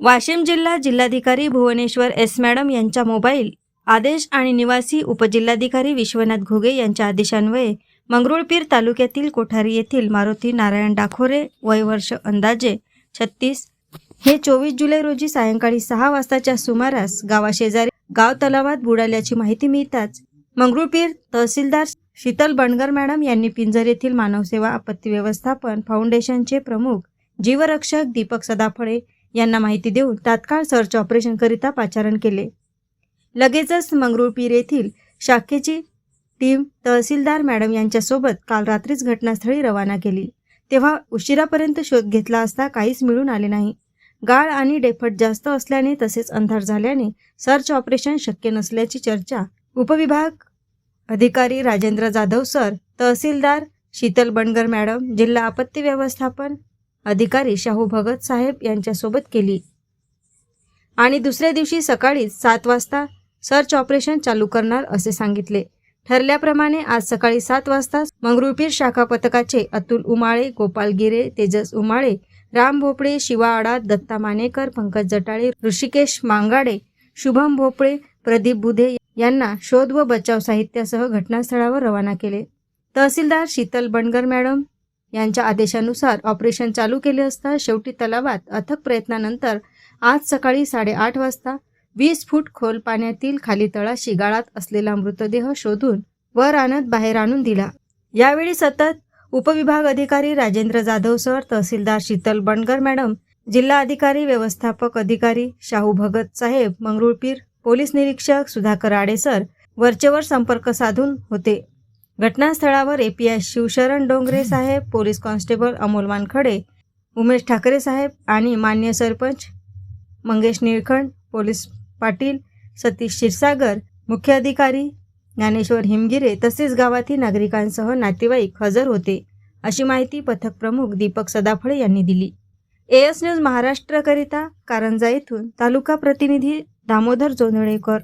वाशिम जिल्हा जिल्हाधिकारी Bhubaneswar S madam यांच्या मोबाईल आदेश आणि निवासी उपजिल्हाधिकारी विश्वनाथ घुगे यांच्या आदेशान्वये मंगरुळपीर तालुक्यातील कोठारी येथील मारुती नारायण डाखोरे वय वर्ष अंदाजे छत्तीस हे चोवीस जुलै रोजी सायंकाळी सहा वाजताच्या सुमारास गावाशेजारी गाव तलावात बुडाल्याची माहिती मिळताच मंगरुळपीर तहसीलदार शीतल बणगर मॅडम यांनी पिंजर येथील मानवसेवा आपत्ती व्यवस्थापन फाउंडेशनचे प्रमुख जीवरक्षक दीपक सदाफळे यांना माहिती देऊन तात्काळ सर्च ऑपरेशनकरिता पाचारण केले. लगेचच मंगरुळपीर येथील शाखेची टीम तहसीलदार मॅडम यांच्यासोबत काल रात्रीच घटनास्थळी रवाना केली. तेव्हा उशिरापर्यंत शोध घेतला असता काहीच मिळून आले नाही. गाळ आणि डेफट जास्त असल्याने तसेच अंधार झाल्याने सर्च ऑपरेशन शक्य नसल्याची चर्चा उपविभाग अधिकारी राजेंद्र जाधव सर तहसीलदार शीतल बणगर मॅडम जिल्हा आपत्ती व्यवस्थापन अधिकारी शाहू भगत साहेब यांच्यासोबत केली. आणि दुसऱ्या दिवशी सकाळी सात वाजता सर्च ऑपरेशन चालू करणार असे सांगितले. ठरल्याप्रमाणे आज सकाळी सात वाजता मंगरुळपीर शाखा पथकाचे अतुल उमाळे गोपाल गिरे तेजस उमाळे राम भोपळे शिवा आडा दत्ता मानेकर पंकज जटाळे ऋषिकेश मांगाडे शुभम भोपळे प्रदीप बुधे यांना शोध व बचाव साहित्यासह घटनास्थळावर रवाना केले. तहसीलदार शीतल बनगर मॅडम यांच्या आदेशानुसार ऑपरेशन चालू केले असता शेवटी तलावात अथक प्रयत्नानंतर आज सकाळी साडेआठ वाजता वीस फूट खोल पाण्यातील खाली तळाशी गाळात असलेला मृतदेह शोधून वर आणत बाहेर आणून दिला. यावेळी सतत उपविभाग अधिकारी राजेंद्र जाधव सर तहसीलदार शीतल बणगर मॅडम जिल्हा अधिकारी व्यवस्थापक अधिकारी शाहू भगत साहेब मंगरुळपीर पोलीस निरीक्षक सुधाकर आडे सर वरचेवर संपर्क साधून होते. घटनास्थळावर एपीआय शिवशरण डोंगरे साहेब पोलीस कॉन्स्टेबल अमोल वानखडे उमेश ठाकरे साहेब आणि मान्य सरपंच मंगेश निळखंड पोलीस पाटील सतीश क्षीरसागर मुख्याधिकारी ज्ञानेश्वर हिमगिरे तसेच गावातील नागरिकांसह नातेवाईक हजर होते अशी माहिती पथक प्रमुख दीपक सदाफळे यांनी दिली. एएस न्यूज महाराष्ट्रकरिता कारंजा येथून तालुका प्रतिनिधी दामोदर जोंधळेकर.